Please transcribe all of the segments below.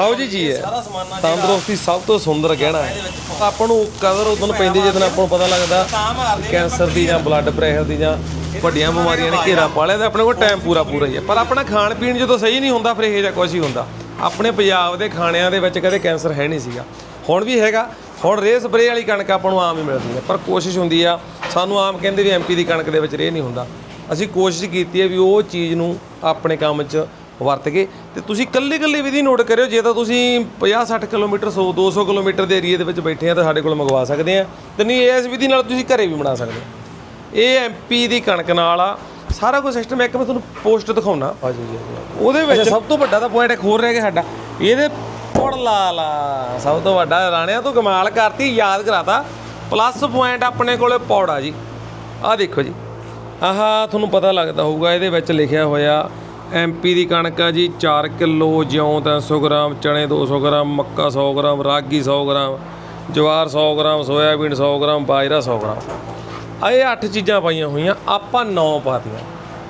ਆਓ ਜੀ ਜੀ ਹੈ ਸਾਰਾ ਸਮਾਨਾ ਤੰਦਰੁਸਤੀ ਸਭ ਤੋਂ ਸੁੰਦਰ ਗਹਿਣਾ ਹੈ। ਆਪਾਂ ਨੂੰ ਕਦਰ ਉਦੋਂ ਪੈਂਦੀ ਜਦੋਂ ਆਪਾਂ ਨੂੰ ਪਤਾ ਲੱਗਦਾ ਕੈਂਸਰ ਦੀ ਜਾਂ ਬਲੱਡ ਪ੍ਰੈਸ਼ਰ ਦੀ ਜਾਂ ਵੱਡੀਆਂ ਬਿਮਾਰੀਆਂ ਨੇ ਘੇਰਾ ਪਾ ਲਿਆ ਤੇ ਆਪਣੇ ਕੋਲ ਟਾਈਮ ਪੂਰਾ ਪੂਰਾ ਹੀ ਹੈ। ਪਰ ਆਪਣਾ ਖਾਣ ਪੀਣ ਜਦੋਂ ਸਹੀ ਨਹੀਂ ਹੁੰਦਾ ਫਿਰ ਇਹ ਜਿਹਾ ਕੁਝ ਹੀ ਹੁੰਦਾ। ਆਪਣੇ ਪੰਜਾਬ ਦੇ ਖਾਣਿਆਂ ਦੇ ਵਿੱਚ ਕਦੇ ਕੈਂਸਰ ਹੈ ਨਹੀਂ ਸੀਗਾ। ਹੁਣ ਵੀ ਹੈਗਾ। ਹੁਣ ਰੇ ਸਪਰੇ ਵਾਲੀ ਕਣਕ ਆਪਾਂ ਨੂੰ ਆਮ ਹੀ ਮਿਲਦੀ ਹੈ। ਪਰ ਕੋਸ਼ਿਸ਼ ਹੁੰਦੀ ਆ ਸਾਨੂੰ ਆਮ ਕਹਿੰਦੇ ਵੀ ਐਮਪੀ ਦੀ ਕਣਕ ਦੇ ਵਿੱਚ ਰੇ ਨਹੀਂ ਹੁੰਦਾ। ਅਸੀਂ ਕੋਸ਼ਿਸ਼ ਕੀਤੀ ਹੈ ਵੀ ਉਹ ਚੀਜ਼ ਨੂੰ ਆਪਣੇ ਕੰਮ 'ਚ ਵਰਤ ਕੇ ਤੇ ਤੁਸੀਂ ਕੱਲੀ ਕੱਲੀ ਵਿਧੀ ਨੋਟ ਕਰਿਓ ਜੇ ਤਾਂ ਤੁਸੀਂ 50 60 ਕਿਲੋਮੀਟਰ 100 200 ਕਿਲੋਮੀਟਰ ਦੇ ਏਰੀਏ ਦੇ ਵਿੱਚ ਬੈਠੇ ਆ ਤਾਂ ਸਾਡੇ ਕੋਲ ਮੰਗਵਾ ਸਕਦੇ ਆ। ਤੇ ਨਹੀਂ ਇਸ ਵਿਧੀ ਨਾਲ ਤੁਸੀਂ ਘਰੇ ਵੀ ਬਣਾ ਸਕਦੇ ਹੋ। ਇਹ ਐਮਪੀ ਦੀ ਕਣਕ ਨਾਲ ਆ ਸਾਰਾ ਕੁਝ ਸਿਸਟਮ ਇੱਕ ਮੈਂ ਤੁਹਾਨੂੰ ਪੋਸਟ ਦਿਖਾਉਣਾ। ਉਹਦੇ ਵਿੱਚ ਸਭ ਤੋਂ ਵੱਡਾ ਤਾਂ ਪੁਆਇੰਟ ਇੱਕ ਹੋਰ ਰਹਿ ਗਿਆ ਸਾਡਾ। ਇਹਦੇ ਪੁੜ ਲਾ ਲਾ ਸਭ ਤੋਂ ਵੱਡਾ। ਰਾਣਿਆ ਤੂੰ ਕਮਾਲ ਕਰਤੀ ਯਾਦ ਕਰਾਤਾ। ਪਲੱਸ ਪੁਆਇੰਟ ਆਪਣੇ ਕੋਲੇ ਪੌੜਾ ਜੀ। ਆਹ ਦੇਖੋ ਜੀ। ਆਹ ਤੁਹਾਨੂੰ ਪਤਾ ਲੱਗਦਾ ਹੋਊਗਾ ਇਹਦੇ ਵਿੱਚ ਲਿਖਿਆ ਹੋਇਆ ਐਮਪੀ ਦੀ ਕਣਕ ਆ ਜੀ 4 ਕਿਲੋ ਜੌਂ 300 ਗ੍ਰਾਮ ਚਣੇ 200 ਗ੍ਰਾਮ, ਮੱਕਾ 100 gram, ragi 100 gram, jowar 100 gram, soybean 100 gram, bajra 100 gram. ਇਹ ਅੱਠ ਚੀਜ਼ਾਂ ਪਾਈਆਂ ਹੋਈਆਂ, ਆਪਾਂ 9 ਪਾਤੀਆਂ।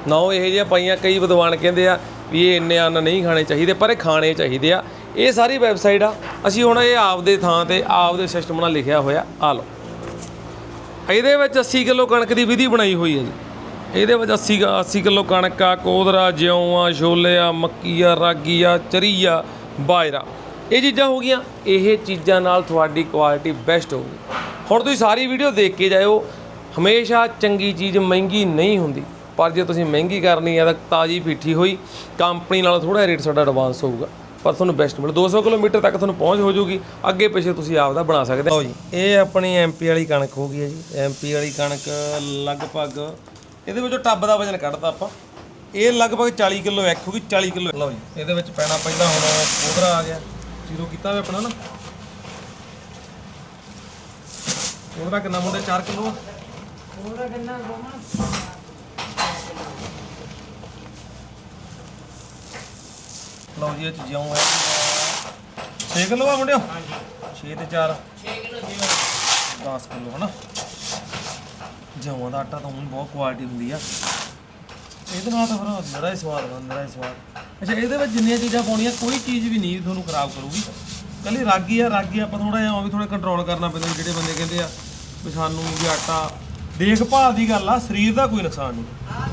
9 ਇਹੋ ਜਿਹੀਆਂ ਪਾਈਆਂ, ਕਈ ਵਿਦਵਾਨ ਕਹਿੰਦੇ ਆ ਵੀ ਇਹ ਇੰਨੇ ਅੰਨ ਨਹੀਂ ਖਾਣੇ ਚਾਹੀਦੇ, ਪਰ ਇਹ ਖਾਣੇ ਚਾਹੀਦੇ ਆ। ਇਹ ਸਾਰੀ ਵੈਬਸਾਈਟ ਆ, ਅਸੀਂ ਹੁਣ ਇਹ ਆਪਦੇ ਥਾਂ ਤੇ ਆਪਦੇ ਸਿਸਟਮ ਨਾਲ ਲਿਖਿਆ ਹੋਇਆ, ਆ ਲਓ। ਇਹਦੇ ਵਿੱਚ 80 ਕਿਲੋ ਕਣਕ ਦੀ ਵਿਧੀ ਬਣਾਈ ਹੋਈ ਹੈ ਜੀ। ਇਹਦੇ ਵਿੱਚ 80 ਕ- 80 ਕਿਲੋ ਕਣਕ ਆ, ਕੋਦਰਾ ਜਿਉਂ ਆ ਛੋਲੇ ਆ ਮੱਕੀ ਆ ਰਾਗੀ ਆ ਚਰੀ ਆ ਬਾਜਰਾ। ਇਹ ਚੀਜ਼ਾਂ ਹੋ ਗਈਆਂ। ਇਹ ਚੀਜ਼ਾਂ ਨਾਲ ਤੁਹਾਡੀ ਕੁਆਲਿਟੀ ਬੈਸਟ ਹੋਊਗੀ। ਹੁਣ ਤੁਸੀਂ ਸਾਰੀ ਵੀਡੀਓ ਦੇਖ ਕੇ ਜਾਇਓ। ਹਮੇਸ਼ਾ ਚੰਗੀ ਚੀਜ਼ ਮਹਿੰਗੀ ਨਹੀਂ ਹੁੰਦੀ। ਪਰ ਜੇ ਤੁਸੀਂ ਮਹਿੰਗੀ ਕਰਨੀ ਹੈ ਤਾਂ ਤਾਜ਼ੀ ਪੀਠੀ ਹੋਈ। ਕੰਪਨੀ ਨਾਲੋਂ ਥੋੜਾ ਰੇਟ ਸਾਡਾ ਐਡਵਾਂਸ ਹੋਊਗਾ। ਪਰ ਤੁਹਾਨੂੰ ਬੈਸਟ ਮਿਲ 200 ਕਿਲੋਮੀਟਰ ਤੱਕ ਤੁਹਾਨੂੰ ਪਹੁੰਚ ਹੋ ਜੂਗੀ ਅੱਗੇ ਪਿੱਛੇ ਤੁਸੀਂ ਆਪ ਦਾ ਬਣਾ ਸਕਦੇ ਹੋ। ਜੀ, ਇਹ ਆਪਣੀ ਐਮਪੀ ਵਾਲੀ ਕਣਕ ਹੋ ਗਈ ਹੈ ਜੀ। ਐਮਪੀ ਵਾਲੀ ਕਣਕ ਲਗਭਗ ਇਹਦੇ ਵਿੱਚੋਂ ਟੱਬ ਦਾ ਵਜਨ ਕੱਢਤਾ ਆਪਾਂ। ਇਹ ਲਗਭਗ 40 ਕਿਲੋ ਇੱਕ ਹੋਗੀ 40 ਕਿਲੋ ਲਓ ਜੀ ਇਹਦੇ ਵਿੱਚ ਪੈਣਾ ਪਹਿਲਾਂ ਹੁਣ ਕੋਦਰਾ ਆ ਗਿਆ। ਜ਼ੀਰੋ ਕੀਤਾ ਹੋਇਆ ਆਪਣਾ ਨਾ। ਕੋਦਰਾ ਕਿੰਨਾ ਮੁੰਡੇ 4 ਕਿਲੋ ਆ? ਲਓ ਜੀ ਇਹ ਚ ਜਿਉਂ ਹੈ। 6 ਕਿਲੋ ਆ ਮੁੰਡਿਓ? ਹਾਂਜੀ। 6 ਤੇ 4 6 ਕਿਲੋ 10 ਕਿਲੋ ਹਨਾ? ਜਵਾਂ ਦਾ ਆਟਾ ਤਾਂ ਹੁਣ ਬਹੁਤ ਕੁਆਲਿਟੀ ਹੁੰਦੀ ਆ। ਇਹਦੇ ਨਾਲ ਤਾਂ ਫਿਰ ਮੇਰਾ ਹੀ ਸਵਾਦ ਹੁੰਦਾ ਨਿਹਰਾ ਹੀ ਸਵਾਦ। ਅੱਛਾ, ਇਹਦੇ ਵਿੱਚ ਜਿੰਨੀਆਂ ਚੀਜ਼ਾਂ ਪਾਉਣੀਆਂ, ਕੋਈ ਚੀਜ਼ ਵੀ ਨਹੀਂ ਤੁਹਾਨੂੰ ਖਰਾਬ ਕਰੂਗੀ। ਕੱਲੀ ਰਾਗੀ ਆ, ਰਾਗੀ ਆਪਾਂ ਥੋੜਾ ਜਿਹਾ ਉਹ ਵੀ ਥੋੜਾ ਕੰਟਰੋਲ ਕਰਨਾ ਪੈਂਦਾ ਜਿਹੜੇ ਬੰਦੇ ਕਹਿੰਦੇ ਆ ਵੀ ਸਾਨੂੰ ਵੀ ਆਟਾ, ਦੇਖਭਾਲ ਦੀ ਗੱਲ ਆ, ਸਰੀਰ ਦਾ ਕੋਈ ਨੁਕਸਾਨ ਨਹੀਂ।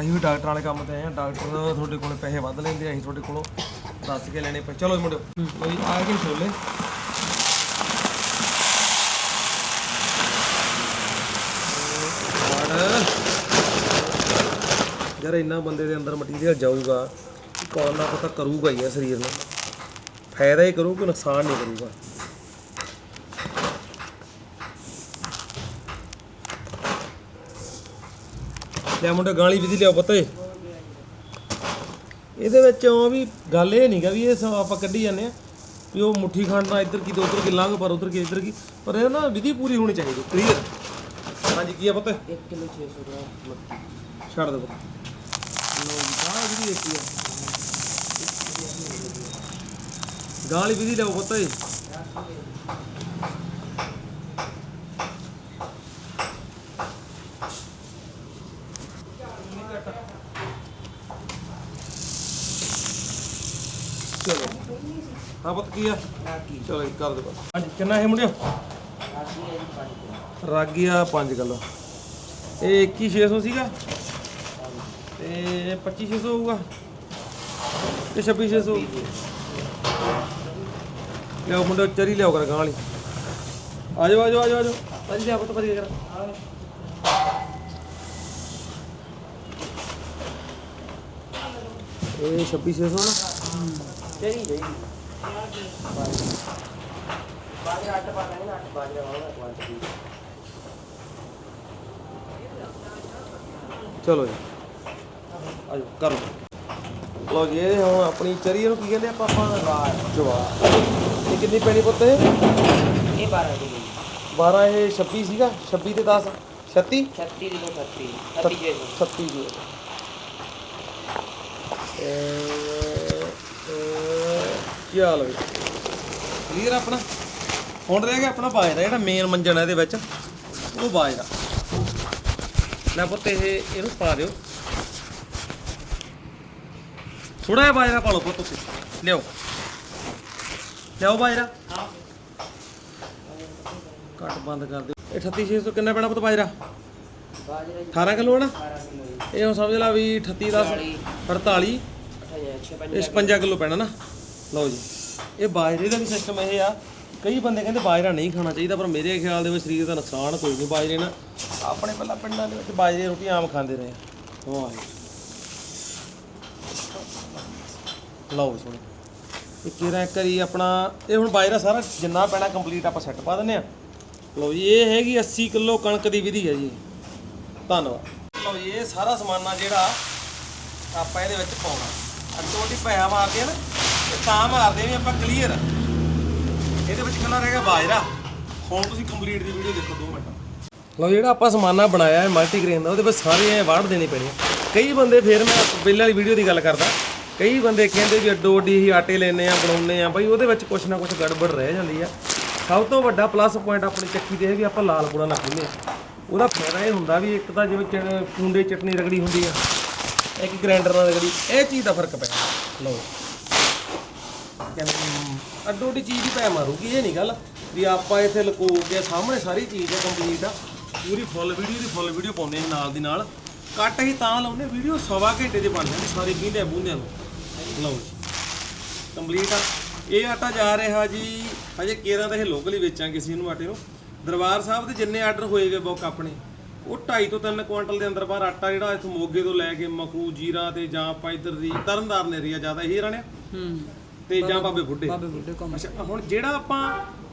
ਅਸੀਂ ਵੀ ਡਾਕਟਰ ਵਾਲੇ ਕੰਮ ਤੇ ਆਏ ਆ ਡਾਕਟਰ ਤੁਹਾਡੇ ਕੋਲੇ ਪੈਸੇ ਵੱਧ ਲੈਂਦੇ ਆ, ਅਸੀਂ ਤੁਹਾਡੇ ਕੋਲੋਂ ਦੱਸ ਕੇ ਲੈਣੇ ਪਏ। ਚਲੋ ਜੀ ਮੁੰਡਿਓ, ਲਓ ਜੀ, ਆ ਗਏ ਛੋਲੇ। ਯਾਰ ਇੰਨਾ ਬੰਦੇ ਦੇ ਅੰਦਰ ਮਟੀਰੀਅਲ ਜਾਊਗਾ ਕਿ ਕੌਣ ਨਾ ਪਤਾ ਕਰੂਗਾ ਹੀ ਆ ਸਰੀਰ ਨੂੰ। ਫਾਇਦਾ ਹੀ ਕਰੂ ਕਿ ਨੁਕਸਾਨ ਨਹੀਂ ਕਰੂਗਾ। ਲੈ ਮੁੰਡੇ ਗਾਲੀ ਵਿਧੀ ਲਿਆਓ ਪਤਾ ਏ ਇਹਦੇ ਵਿੱਚ ਉਹ ਵੀ ਗੱਲ ਇਹ ਨਹੀਂਗਾ ਵੀ ਇਹ ਸਭ ਆਪਾਂ ਕੱਢੀ ਜਾਂਦੇ ਆ ਵੀ ਉਹ ਮੁੱਠੀ ਖਾਂਡਾ ਇੱਧਰ ਕੀ ਤੇ ਉੱਧਰ ਕੀ ਲੰਘ ਪਰ ਉੱਧਰ ਕੀ ਇੱਧਰ ਕੀ। ਪਰ ਇਹ ਨਾ ਵਿਧੀ ਪੂਰੀ ਹੋਣੀ ਚਾਹੀਦੀ ਕਲੀਅਰ ਹਾਂਜੀ ਕੀ ਆ ਪਤਾ? 1 ਕਿਲੋ 600 ਗ੍ਰਾਮ ਛੱਡ ਦੋ ਲੋ ਜੀ ਗਾਂ ਵਿਧੀ ਦੇਖੀ ਆ ਗਾਂ ਵਾਲੀ ਵਿਧੀ ਲਿਆਓ ਪਤਾ ਏ ਚਲੋ। ਹਾਂ ਪੁੱਤ ਕੀ ਆ? ਚਲੋ ਜੀ, ਕਰ ਦੇ ਬਸ। ਹਾਂਜੀ ਕਿੰਨਾ ਹੈ ਮੁੰਡਿਓ? ਰਾਗੀ 5 ਕਿਲੋ। ਇਹ 21600 ਸੀਗਾ। ਤੇ 25600 ਹੋਊਗਾ। ਤੇ 26600 ਲਿਆਓ ਮੁੰਡਿਓ ਚਰੀ ਲਿਆਓ ਕਰ ਗਾਂ ਵਾਲੀ। ਆ ਜਾਓ ਆ ਜਾਓ ਆ ਜਾਓ ਆ ਜਾਓ। ਭਾਜੀ ਲਿਆ ਪੁੱਤ ਭਾਜੀ ਕਰ ਇਹ 26600 ਨਾ ਚਲੋ ਜੀ ਆਜੋ ਕਰੋ ਲੋ ਜੀ ਇਹ ਹੁਣ ਆਪਣੀ ਚਰੀ ਨੂੰ ਕੀ ਕਹਿੰਦੇ ਆਪਾਂ ਆਪਾਂ ਜਵਾਰ ਇਹ ਕਿੰਨੀ ਪੈਣੀ ਪੁੱਤ ਇਹ ਇਹ 12 ਕਿਲੋ 12 ਇਹ 26 ਸੀਗਾ 26 ਤੇ 10 36 36 ਕਿਲੋ 36 36 ਜੇ 36 ਜੀ ਇਹ ਕੀ ਹਾਲ ਹੈ ਕਲੀਅਰ ਆਪਣਾ, ਹੁਣ ਰਹਿ ਗਿਆ ਆਪਣਾ ਬਾਜਰਾ, ਜਿਹੜਾ ਮੇਨ ਮੰਜਣ ਹੈ ਇਹਦੇ ਵਿੱਚ। ਉਹ ਬਾਜਰਾ। ਲੈ ਪੁੱਤ, ਇਹ, ਇਹਨੂੰ ਪਾ ਦਿਓ। ਥੋੜਾ ਜਿਹਾ ਬਾਜਰਾ ਪਾ ਲਓ ਪੁੱਤ ਤੁਸੀਂ। ਲਿਓ ਲਿਓ ਬਾਜਰਾ। ਕੱਟ ਬੰਦ ਕਰ ਦਿਓ। ਇਹ 38600 ਕਿੰਨਾ ਪੈਣਾ ਪੁੱਤ ਬਾਜਰਾ? ਬਾਜਰਾ ਜੀ 18 ਕਿਲੋ ਹੈ ਨਾ? ਇਹ ਹੁਣ ਸਮਝ ਲਾ ਵੀ 38 10 48 58 ਇਹ 56 ਕਿਲੋ ਪੈਣਾ ਨਾ। ਲਓ ਜੀ। ਇਹ ਬਾਜਰੇ ਦਾ ਵੀ ਸਿਸਟਮ ਇਹ ਆ। ਕਈ ਬੰਦੇ ਕਹਿੰਦੇ ਬਾਜਰਾ ਨਹੀਂ ਖਾਣਾ ਚਾਹੀਦਾ, ਪਰ ਮੇਰੇ ਖਿਆਲ ਦੇ ਵਿੱਚ ਸਰੀਰ ਦਾ ਨੁਕਸਾਨ ਕੋਈ ਨਹੀਂ। ਬਾਜਰੇ ਨਾਲ ਆਪਣੇ ਪਹਿਲਾਂ ਪਿੰਡਾਂ ਦੇ ਵਿੱਚ ਬਾਜਰੇ ਰੋਟੀ ਆਮ ਖਾਂਦੇ ਰਹੇ ਵਾਹ ਲਓ ਸੁਣ। ਇਹ ਕਿਹੜਾ ਕਰੀ ਆਪਣਾ, ਇਹ ਹੁਣ ਬਾਜਰਾ ਸਾਰਾ ਜਿੰਨਾ ਪੈਣਾ ਕੰਪਲੀਟ ਆਪਾਂ ਸੈੱਟ ਪਾ ਦਿੰਨੇ ਆ। ਲਓ ਜੀ, ਇਹ ਹੈਗੀ 80 ਕਿਲੋ ਕਣਕ ਦੀ ਵਿਧੀ ਹੈ ਜੀ। ਧੰਨਵਾਦ। ਲਓ ਜੀ, ਇਹ ਸਾਰਾ ਸਮਾਨਾ ਜਿਹੜਾ ਆਪਾਂ ਇਹਦੇ ਵਿੱਚ ਪਾਉਣਾ। ਅੱਡੋ ਅੱਡੀ ਪੈਸਾ ਮਾਰਦੇ ਆ ਨਾ, ਤੇ ਤਾਂ ਮਾਰਦੇ ਵੀ ਆਪਾਂ ਕਲੀਅਰ ਇਹਦੇ ਵਿੱਚ ਕਿੰਨਾ ਰਹਿ ਬਾਜਰਾ। ਹੁਣ ਤੁਸੀਂ ਕੰਪਲੀਟ ਦੀ ਵੀਡੀਓ ਦੇਖੋ 2 ਮਿੰਟ। ਲਓ ਜਿਹੜਾ ਆਪਾਂ ਸਮਾਨਾ ਬਣਾਇਆ ਹੈ ਮਲਟੀਗ੍ਰੇਨ ਦਾ, ਉਹਦੇ ਵਿੱਚ ਸਾਰੇ ਐ ਵਾੜ ਦੇਣੀ ਪੈਣੀ ਹੈ ਕਈ ਬੰਦੇ ਫੇਰ ਮੈਂ ਪਹਿਲੇ ਵਾਲੀ ਵੀਡੀਓ ਦੀ ਗੱਲ ਕਰਦਾ। ਕਈ ਬੰਦੇ ਕਹਿੰਦੇ ਵੀ ਅੱਡੋ ਅੱਡੀ ਹੀ ਆਟੇ ਲੈਨੇ ਆ ਬਣਾਉਨੇ ਆ। ਬਈ ਉਹਦੇ ਵਿੱਚ ਕੁਛ ਨਾ ਕੁਛ ਗੜਬੜ ਰਹਿ ਜਾਂਦੀ ਆ। ਸਭ ਤੋਂ ਵੱਡਾ ਪਲੱਸ ਪੁਆਇੰਟ ਆਪਣੀ ਚੱਕੀ ਦੇ ਹੈ ਵੀ ਆਪਾਂ ਲਾਲ ਪੂੜਾ ਨਾ ਪੀਂਦੇ। ਉਹਦਾ ਫਾਇਦਾ ਇਹ ਹੁੰਦਾ ਵੀ ਇੱਕ ਤਾਂ ਜਿਵੇਂ ਚ- ਕੁੰਡੇ ਚਟਨੀ ਰਗੜੀ ਹੁੰਦੀ ਆ। ਇੱਕ ਗ੍ਰਾਈਂਡਰ ਨਾਲ ਰਗੜੀ ਇਹ ਚੀਜ਼ ਦਾ ਫ਼ਰਕ ਪੈ ਲਓ। ਕਹਿੰਦੇ ਅੱਡੋ ਅੱਡੀ ਚੀਜ਼ ਹੀ ਪੈ ਮਾਰੂਗੀ, ਇਹ ਨਹੀਂ ਗੱਲ ਵੀ ਆਪਾਂ ਇੱਥੇ ਲਕੋ ਕੇ ਸਾਹਮਣੇ ਸਾਰੀ ਚੀਜ਼ ਹੈ ਕੰਪਲੀਟ ਆ। ਪੂਰੀ ਫੁੱਲ ਵੀਡੀਓ ਦੀ ਫੁੱਲ ਵੀਡੀਓ ਪਾਉਂਦੇ ਹਾਂ ਨਾਲ ਦੀ ਨਾਲ। ਕੱਟ ਹੀ ਤਾਂ ਲਾਉਂਦੇ ਵੀਡੀਓ ਸਵਾ ਘੰਟੇ ਦੇ ਬਣ ਜਾਂਦੀ ਸਾਰੀ ਬੀਂਦੇ ਬੂੰਦਿਆਂ ਨੂੰ। ਲਓ ਜੀ ਕੰਪਲੀਟ ਆ। ਇਹ ਆਟਾ ਜਾ ਰਿਹਾ ਜੀ, ਹਜੇ ਕੇਰਾਂ ਤਾਂ ਇਹ ਲੋਕਲ ਹੀ ਵੇਚਾਂ ਕਿਸੇ ਨੂੰ ਆਟੇ ਨੂੰ। ਦਰਬਾਰ ਸਾਹਿਬ ਦੇ ਜਿੰਨੇ ਆਰਡਰ ਹੋਏਗੇ ਬੁੱਕ ਆਪਣੇ ਉਹ 2.5 ਤੋਂ 3 ਕੁਇੰਟਲ ਦੇ ਅੰਦਰ ਬਾਹਰ ਆਟਾ ਜਿਹੜਾ ਇੱਥੋਂ ਮੋਗੇ ਤੋਂ ਲੈ ਕੇ ਮਖੂ ਜੀਰਾ ਤੇ ਜਾਂ ਆਪਾਂ ਇੱਧਰ ਦੀ ਤਰਨਤਾਰਨ ਏਰੀਆ ਜ਼ਿਆਦਾ ਇਹ ਰਾਣਿਆ। ਹੂੰ। ਤੇ ਜਾਂ ਬਾਬੇ ਬੁੱਢੇ। ਬਾਬੇ ਬੁੱਢੇ ਕੰਮ ਅੱਛਾ ਹੁਣ ਜਿਹੜਾ ਆਪਾਂ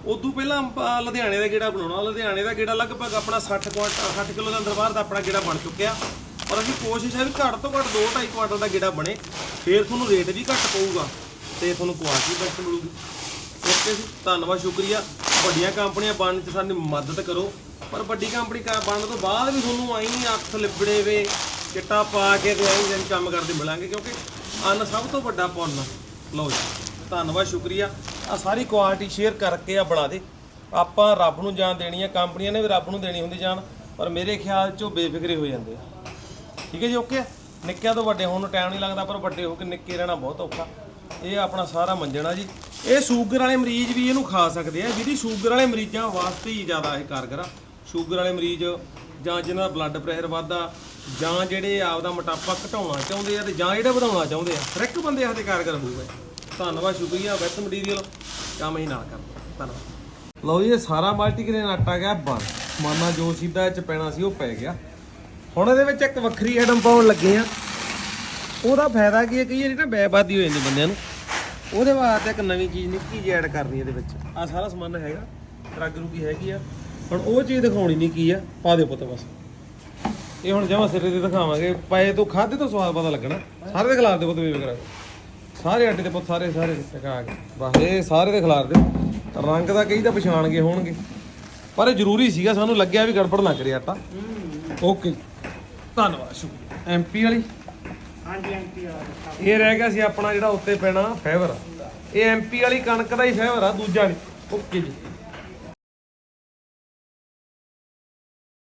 ਉਦੋਂ ਪਹਿਲਾਂ ਲੁਧਿਆਣੇ ਦਾ ਗੇੜਾ ਬਣਾਉਣਾ ਲੁਧਿਆਣੇ ਦਾ ਗੇੜਾ ਲਗਭਗ ਆਪਣਾ 60 ਕੁਆਂਟਲ 60 ਕਿਲੋ ਦੇ ਅੰਦਰ ਬਾਹਰ ਦਾ ਆਪਣਾ ਗੇੜਾ ਬਣ ਚੁੱਕਿਆ। ਪਰ ਅਸੀਂ ਕੋਸ਼ਿਸ਼ ਹੈ ਵੀ ਘੱਟ ਤੋਂ ਘੱਟ 2.5 ਕੁਆਂਟਲ ਦਾ ਗੇੜਾ ਬਣੇ। ਫੇਰ ਤੁਹਾਨੂੰ ਰੇਟ ਵੀ ਘੱਟ ਪਊਗਾ ਤੇ ਤੁਹਾਨੂੰ ਕੁਆਲਿਟੀ ਬੈਸਟ ਮਿਲੂਗੀ। ਓਕੇ ਜੀ ਧੰਨਵਾਦ ਸ਼ੁਕਰੀਆ। ਵੱਡੀਆਂ ਕੰਪਨੀਆਂ ਬਣਨ ਚ ਸਾਡੀ ਮਦਦ ਕਰੋ। ਪਰ ਵੱਡੀ ਕੰਪਨੀ ਕਾ- ਬਣਨ ਤੋਂ ਬਾਅਦ ਵੀ ਤੁਹਾਨੂੰ ਆਈ ਅੱਖ ਲਿਬੜੇ ਵੇ, ਚਿੱਟਾ ਪਾ ਕੇ ਤੇ ਆਈ ਦਿਨ ਕੰਮ ਕਰਦੇ ਮਿਲਾਂਗੇ ਕਿਉਂਕਿ ਅੰਨ ਸਭ ਤੋਂ ਵੱਡਾ ਪੁੰਨ ਲਓ ਜੀ, ਧੰਨਵਾਦ, ਸ਼ੁਕਰੀਆ। ਆ ਸਾਰੀ ਕੁਆਲਿਟੀ ਸ਼ੇਅਰ ਕਰਕੇ ਆ ਬਣਾ ਦੇ। ਆਪਾਂ ਰੱਬ ਨੂੰ ਜਾਨ ਦੇਣੀ ਆ ਕੰਪਨੀਆਂ ਨੇ ਵੀ ਰੱਬ ਨੂੰ ਦੇਣੀ ਹੁੰਦੀ ਜਾਨ, ਪਰ ਮੇਰੇ ਖਿਆਲ ਚ ਉਹ ਬੇਫਿਕਰੇ ਹੋ ਜਾਂਦੇ ਆ। ਠੀਕ ਹੈ ਜੀ ਓਕੇ ਨਿੱਕਿਆਂ ਤੋਂ ਵੱਡੇ ਹੋਣ ਨੂੰ ਟਾਈਮ ਨਹੀਂ ਲੱਗਦਾ, ਪਰ ਵੱਡੇ ਹੋ ਕੇ ਨਿੱਕੇ ਰਹਿਣਾ ਬਹੁਤ ਔਖਾ। ਇਹ ਆਪਣਾ ਸਾਰਾ ਮੰਜਣਾ ਜੀ। ਇਹ ਸ਼ੂਗਰ ਵਾਲੇ ਮਰੀਜ਼ ਵੀ ਇਹਨੂੰ ਖਾ ਸਕਦੇ ਆ, ਜਿਹਦੀ ਸ਼ੂਗਰ ਵਾਲੇ ਮਰੀਜ਼ਾਂ ਵਾਸਤੇ ਹੀ ਜ਼ਿਆਦਾ ਇਹ ਕਾਰਗਰ ਆ। ਸ਼ੂਗਰ ਵਾਲੇ ਮਰੀਜ਼ ਜਾਂ ਜਿਨ੍ਹਾਂ ਦਾ ਬਲੱਡ ਪ੍ਰੈਸ਼ਰ ਵੱਧਦਾ, ਜਾਂ ਜਿਹੜੇ ਆਪਦਾ ਮੋਟਾਪਾ ਘਟਾਉਣਾ ਚਾਹੁੰਦੇ ਆ ਤੇ ਜਾਂ ਜਿਹੜੇ ਵਧਾਉਣਾ ਚਾਹੁੰਦੇ ਆ, ਹਰ ਇੱਕ ਬੰਦੇ ਹੱਥੇ ਕਾਰਗਰ ਹੋਊਗਾ ਧੰਨਵਾਦ, ਸ਼ੁਕਰੀਆ ਵੈਸਟ ਮਟੀਰੀਅਲ ਕੰਮ ਹੀ ਨਾਲ ਕਰਦਾ ਧੰਨਵਾਦ। ਲਓ ਜੀ, ਇਹ ਸਾਰਾ ਮਲਟੀਗ੍ਰੇਨ ਆਟਾ ਗਿਆ, ਬੰਦ। ਮਾਨਾ ਜੋ ਸਿੱਧਾ ਚ ਪੈਣਾ ਸੀ, ਉਹ ਪੈ ਗਿਆ। ਹੁਣ ਇਹਦੇ ਵਿੱਚ ਇੱਕ ਵੱਖਰੀ ਆਈਟਮ ਪਾਉਣ ਲੱਗੇ ਆ ਉਹਦਾ ਫਾਇਦਾ ਕੀ ਹੈ, ਕਈ ਵਾਰੀ ਨਾ ਬੈਬਾਦੀ ਹੋ ਜਾਂਦੀ ਬੰਦਿਆਂ ਨੂੰ। ਉਹਦੇ ਵਾਸਤੇ ਇੱਕ ਨਵੀਂ ਚੀਜ਼ ਨਿੱਕੀ ਜਿਹੀ ਐਡ ਕਰਨੀ ਇਹਦੇ ਵਿੱਚ। ਆ ਸਾਰਾ ਸਮਾਨ ਹੈਗਾ ਰੰਗ ਰੂਗੀ ਹੈਗੀ ਆ। ਹੁਣ ਉਹ ਚੀਜ਼ ਦਿਖਾਉਣੀ ਨਹੀਂ ਕੀ ਆ ਪਾ ਦਿਓ ਪੁੱਤ ਬਸ। ਇਹ ਹੁਣ ਜਮਾ ਸਿਰੇ ਤੇ ਦਿਖਾਵਾਂਗੇ ਪਏ ਤੋਂ ਖਾਦੇ ਤੋਂ ਸਵਾਦ ਪਤਾ ਲੱਗਣਾ। ਸਾਰੇ ਦੇ ਖਿਲਾਰ ਦੇ ਪੁੱਤ ਵੀ ਕਰਾ ਸਾਰੇ ਆਟੇ ਦੇ ਪੁੱਤ ਸਾਰੇ ਸਾਰੇ ਟਕਾ ਕੇ। ਬਸ ਇਹ ਸਾਰੇ ਦੇ ਖਿਲਾਰ ਦਿਓ ਰੰਗ ਦਾ ਕਈ ਤਾਂ ਪਛਾਣ ਗਏ ਹੋਣਗੇ। ਪਰ ਇਹ ਜ਼ਰੂਰੀ ਸੀਗਾ ਸਾਨੂੰ ਲੱਗਿਆ ਵੀ ਗੜਬੜ ਨਾ ਕਰੇ ਆਟਾ। ਓਕੇ। ਧੰਨਵਾਦ ਸ਼ੁਕਰੀਆ। ਐਮਪੀ ਵਾਲੀ? ਹਾਂਜੀ ਆਂਟੀ ਆ ਇਹ ਰਹਿ ਗਿਆ ਸੀ ਆਪਣਾ ਜਿਹੜਾ ਉੱਤੇ ਪੈਣਾ ਫਾਈਬਰ ਇਹ ਐਮਪੀ ਵਾਲੀ ਕਣਕ ਦਾ ਹੀ ਫਾਈਬਰ ਆ ਦੂਜਾ ਨਹੀਂ। ਓਕੇ ਜੀ।